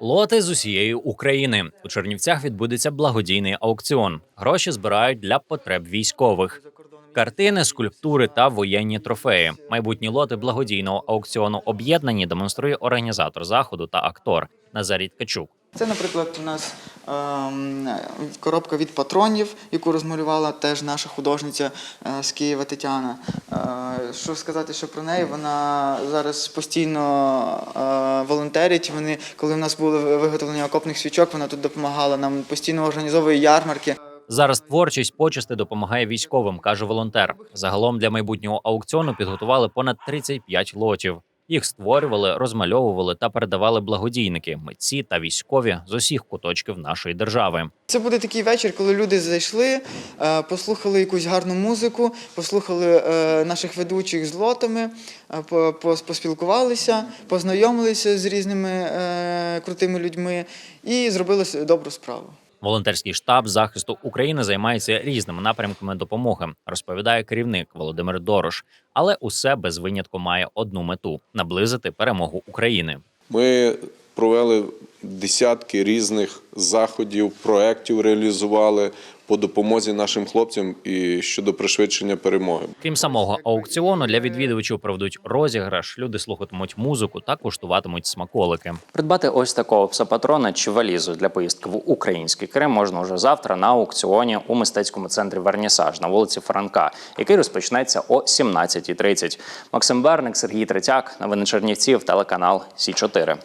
Лоти з усієї України у Чернівцях відбудеться благодійний аукціон. Гроші збирають для потреб військових. Картини, скульптури та воєнні трофеї. Майбутні лоти благодійного аукціону об'єднані демонструє організатор заходу та актор Назарій Ткачук. Це, наприклад, у нас ем, коробка від патронів, яку розмалювала теж наша художниця е, з Києва Тетяна. Е, що сказати, що про неї? Вона зараз постійно е, волонтерить. Вони, коли в нас були виготовлення окопних свічок, вона тут допомагала нам постійно організовує ярмарки. Зараз творчість почести допомагає військовим, каже волонтер. Загалом для майбутнього аукціону підготували понад 35 лотів. Їх створювали, розмальовували та передавали благодійники, митці та військові з усіх куточків нашої держави. Це буде такий вечір, коли люди зайшли, е, послухали якусь гарну музику, послухали е, наших ведучих з лотами, е, по- по- поспілкувалися, познайомилися з різними крутими людьми і зробили добру справу. Волонтерський штаб захисту України займається різними напрямками допомоги, розповідає керівник Володимир Дорош. Але усе без винятку має одну мету наблизити перемогу України. Ми провели десятки різних заходів, проєктів реалізували по допомозі нашим хлопцям і щодо пришвидшення перемоги. Крім самого аукціону, для відвідувачів проведуть розіграш. Люди слухатимуть музику та куштуватимуть смаколики. Придбати ось такого пса-патрона чи валізу для поїздки в український Крим можна вже завтра на аукціоні у мистецькому центрі Вернісаж на вулиці Франка, який розпочнеться о 17.30. Максим Берник, Сергій Третяк, новини Чернівців, телеканал Сі 4